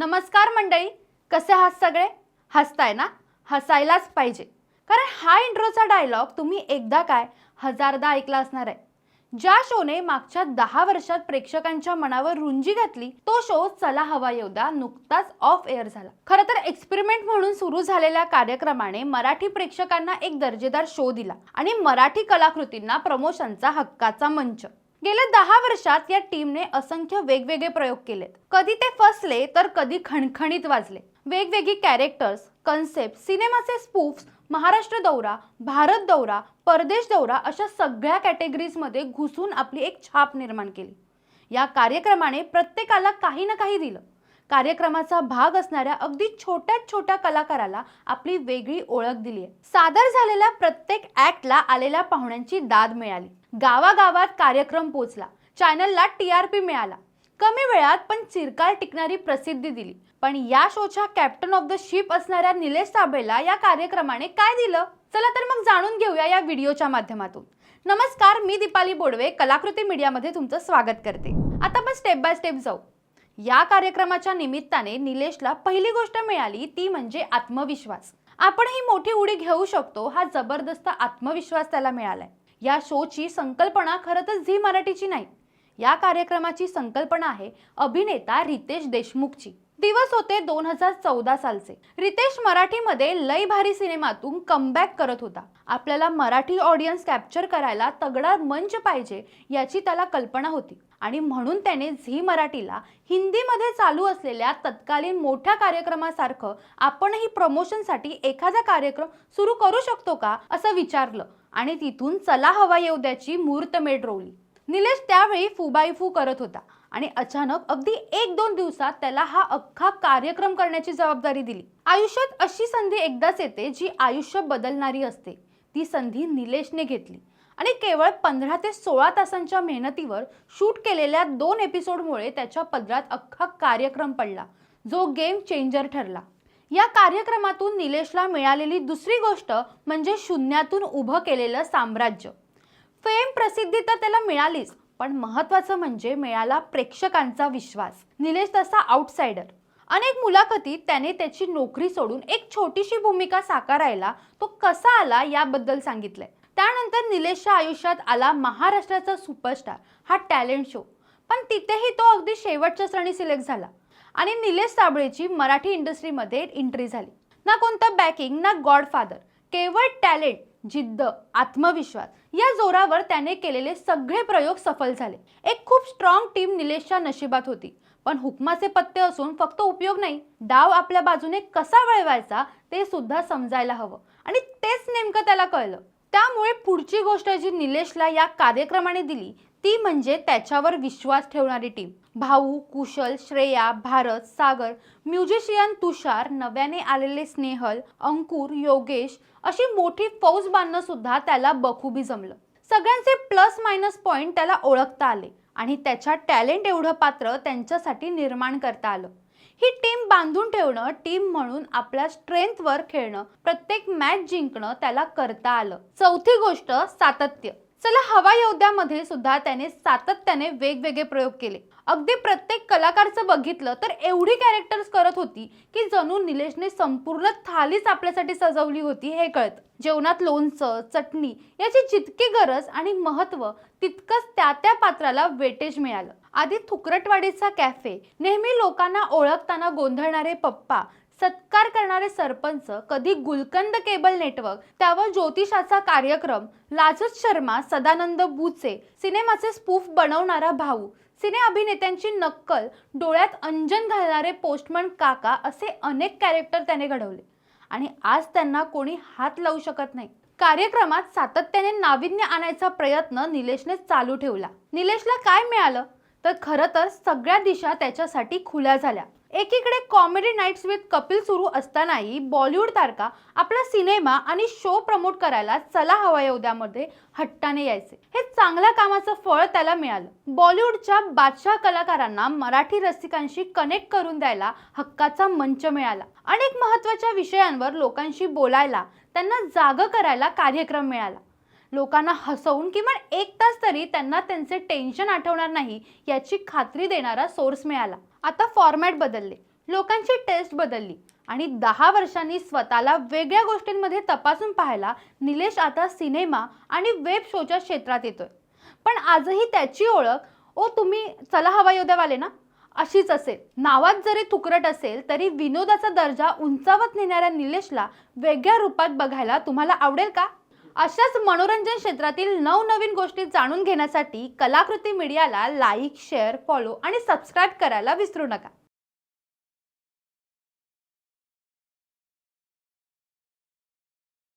नमस्कार मंडळी कसे आहात सगळे? हसताय ना? हसायलाच पाहिजे. कारण हा इंट्रोचा डायलॉग तुम्ही एकदा काय हजारदा ऐकला असणार आहे. ज्या शोने मागच्या दहा वर्षात प्रेक्षकांच्या मनावर रुंजी घातली तो शो चला हवा येऊदा नुकताच ऑफ एअर झाला. खरं तर एक्सपेरिमेंट म्हणून सुरू झालेल्या कार्यक्रमाने मराठी प्रेक्षकांना एक दर्जेदार शो दिला आणि मराठी कलाकृतींना प्रमोशनचा हक्काचा मंच. गेल्या दहा वर्षात या टीमने असंख्य वेगवेगळे प्रयोग केलेत. कधी ते फसले तर कधी खणखणीत वाजले. वेगवेगळी कॅरेक्टर्स कन्सेप्ट सिनेमाचे स्पूफ्स महाराष्ट्र दौरा भारत दौरा परदेश दौरा अशा सगळ्या कॅटेगरीजमध्ये घुसून आपली एक छाप निर्माण केली. या कार्यक्रमाने प्रत्येकाला काही ना काही दिलं. कार्यक्रमाचा भाग असणाऱ्या अगदी छोट्यात छोट्या कलाकाराला आपली वेगळी ओळख दिली आहे सादर झालेल्या प्रत्येक ऍक्टला आलेल्या पाहुण्यांची दाद मिळाली. गावागावात कार्यक्रम पोचला. चॅनलला टी आर पी मिळाला. कमी वेळात पण चिरकाल टिकणारी प्रसिद्धी दिली. पण या शोच्या कॅप्टन ऑफ द शिप असणाऱ्या निलेश साबळेला या कार्यक्रमाने काय दिलं? चला तर मग जाणून घेऊया या व्हिडिओच्या माध्यमातून. नमस्कार मी दीपाली बोडवे कलाकृती मीडियामध्ये तुमचं स्वागत करते. आता आपण स्टेप बाय स्टेप जाऊ. या कार्यक्रमाच्या निमित्ताने निलेशला पहिली गोष्ट मिळाली ती म्हणजे आत्मविश्वास. आपण ही मोठी उडी घेऊ शकतो हा जबरदस्त आत्मविश्वास त्याला मिळालाय. या शोची संकल्पना खरं तर झी मराठीची नाही. या कार्यक्रमाची संकल्पना आहे अभिनेता रितेश देशमुखची. दिवस होते दोन हजार चौदा सालचे. रितेश मराठीमध्ये लय भारी सिनेमातून कमबॅक करत होता. आपल्याला मराठी ऑडियन्स कॅप्चर करायला तगडा मंच पाहिजे याची त्याला कल्पना होती. आणि म्हणून त्याने झी मराठीला हिंदीमध्ये चालू असलेल्या तत्कालीन मोठ्या कार्यक्रमासारखं आपणही प्रमोशनसाठी एखादा कार्यक्रम सुरू करू शकतो का असं विचारलं. आणि तिथून चला हवा येऊ द्याची मुहूर्तमेढ रोवली. निलेश त्यावेळी फुबाईफू करत होता. आणि अचानक अगदी एक दोन दिवसात त्याला हा अख्खा कार्यक्रम करण्याची जबाबदारी दिली. आयुष्यात अशी संधी एकदाच येते जी आयुष्य बदलणारी असते. ती संधी निलेशने घेतली. आणि केवळ पंधरा ते सोळा तासांच्या मेहनतीवर शूट केलेल्या दोन एपिसोडमुळे त्याच्या पदरात अख्खा कार्यक्रम पडला. जो गेम चेंजर ठरला. या कार्यक्रमातून निलेशला मिळालेली दुसरी गोष्ट म्हणजे शून्यातून उभं केलेलं साम्राज्य. फेम प्रसिद्धी तर त्याला मिळालीच पण महत्वाचं म्हणजे मिळाला प्रेक्षकांचा विश्वास. निलेश तसा आउटसाइडर अनेक मुलाखतीत त्याने त्याची नोकरी सोडून एक छोटीशी भूमिका साकारायला तो कसा आला याबद्दल सांगितलंय. त्यानंतर निलेशच्या आयुष्यात आला महाराष्ट्राचा सुपरस्टार हा टॅलेंट शो पण तिथेही तो अगदी शेवटच्या क्षणी सिलेक्ट झाला आणि निलेश साबळेची मराठी इंडस्ट्रीमध्ये एंट्री झाली. ना कोणतं बॅकिंग ना गॉडफादर केवळ टॅलेंट जिद्द आत्मविश्वास या जोरावर त्याने केलेले सगळे प्रयोग सफल झाले. एक खूप स्ट्रॉंग टीम निलेशच्या नशिबात होती. पण हुकमाचे पत्ते असून फक्त उपयोग नाही डाव आपल्या बाजूने कसा वळवायचा ते सुद्धा समजायला हवं. आणि तेच नेमकं त्याला कळलं. त्यामुळे पुढची गोष्ट जी निलेशला या कार्यक्रमाने दिली ती म्हणजे त्याच्यावर विश्वास ठेवणारी टीम भाऊ कुशल श्रेया भारत सागर म्युझिशियन तुषार नव्याने आलेले स्नेहल अंकुर योगेश अशी मोठी फौज बांधणं सुद्धा त्याला बखुबी जमलं. सगळ्यांचे प्लस मायनस पॉईंट त्याला ओळखता आले आणि त्याच्या टॅलेंट एवढं पात्र त्यांच्यासाठी निर्माण करता आलं. ही टीम बांधून ठेवणं टीम म्हणून आपल्या स्ट्रेंथवर खेळणं प्रत्येक मॅच जिंकणं त्याला करता आलं. चौथी गोष्ट सातत्य. चला हवा योद्ध्यामध्ये सुद्धा त्याने सातत्याने वेगवेगळे प्रयोग केले. अगदी प्रत्येक कलाकारचं बघितलं तर एवढी कॅरेक्टर्स करत होती की जणू निलेशने संपूर्ण थालीच आपल्यासाठी सजवली होती हे कळत. जेवणात लोणचं चटणी याची जितकी गरज आणि महत्त्व तितकंच त्या त्या पात्राला वेटेज मिळालं. आधी थुकरटवाडीचा कॅफे नेहमी लोकांना ओळखताना गोंधळणारे पप्पा सत्कार करणारे सरपंच कधी गुलकंद केबल नेटवर्क त्यावर ज्योतिषाचा कार्यक्रम लाजत शर्मा सदानंद बुचे सिनेमाचे स्पूफ बनवणारा भाऊ सिने अभिनेत्यांची नक्कल डोळ्यात अंजन घालणारे पोस्टमन काका असे अनेक कॅरेक्टर त्याने घडवले. आणि आज त्यांना कोणी हात लावू शकत नाही. कार्यक्रमात सातत्याने नाविन्य आणायचा प्रयत्न निलेशने चालू ठेवला. निलेशला काय मिळालं? तर खरं तर सगळ्या दिशा त्याच्यासाठी खुल्या झाल्या. एकीकडे कॉमेडी नाईट्स विथ कपिल सुरू असतानाही बॉलिवूड तारका आपला सिनेमा आणि शो प्रमोट करायला चला हवा उद्यामध्ये हट्टाने यायचे. हे चांगल्या कामाचं फळ त्याला मिळालं. बॉलिवूडच्या बादशाह कलाकारांना मराठी रसिकांशी कनेक्ट करून द्यायला हक्काचा मंच मिळाला. अनेक महत्त्वाच्या विषयांवर लोकांशी बोलायला त्यांना जाग करायला कार्यक्रम मिळाला. लोकांना हसवून किमान एक तास तरी त्यांना त्यांचे टेन्शन आठवणार नाही याची खात्री देणारा सोर्स मिळाला. आता फॉर्मॅट बदलले. लोकांची टेस्ट बदलली. आणि दहा वर्षांनी स्वतःला वेगळ्या गोष्टींमध्ये तपासून पाहायला निलेश आता सिनेमा आणि वेब शोच्या क्षेत्रात येतोय. पण आजही त्याची ओळख ओ तुम्ही चला हवा योद्यावाले ना? अशीच असेल. नावात जरी तुकरट असेल तरी विनोदाचा दर्जा उंचावत नेणाऱ्या निलेशला वेगळ्या रूपात बघायला तुम्हाला आवडेल का? अशाच मनोरंजन क्षेत्रातील नवनवीन गोष्टी जाणून घेण्यासाठी कलाकृती मीडियाला लाईक शेअर फॉलो आणि सबस्क्राईब करायला विसरू नका.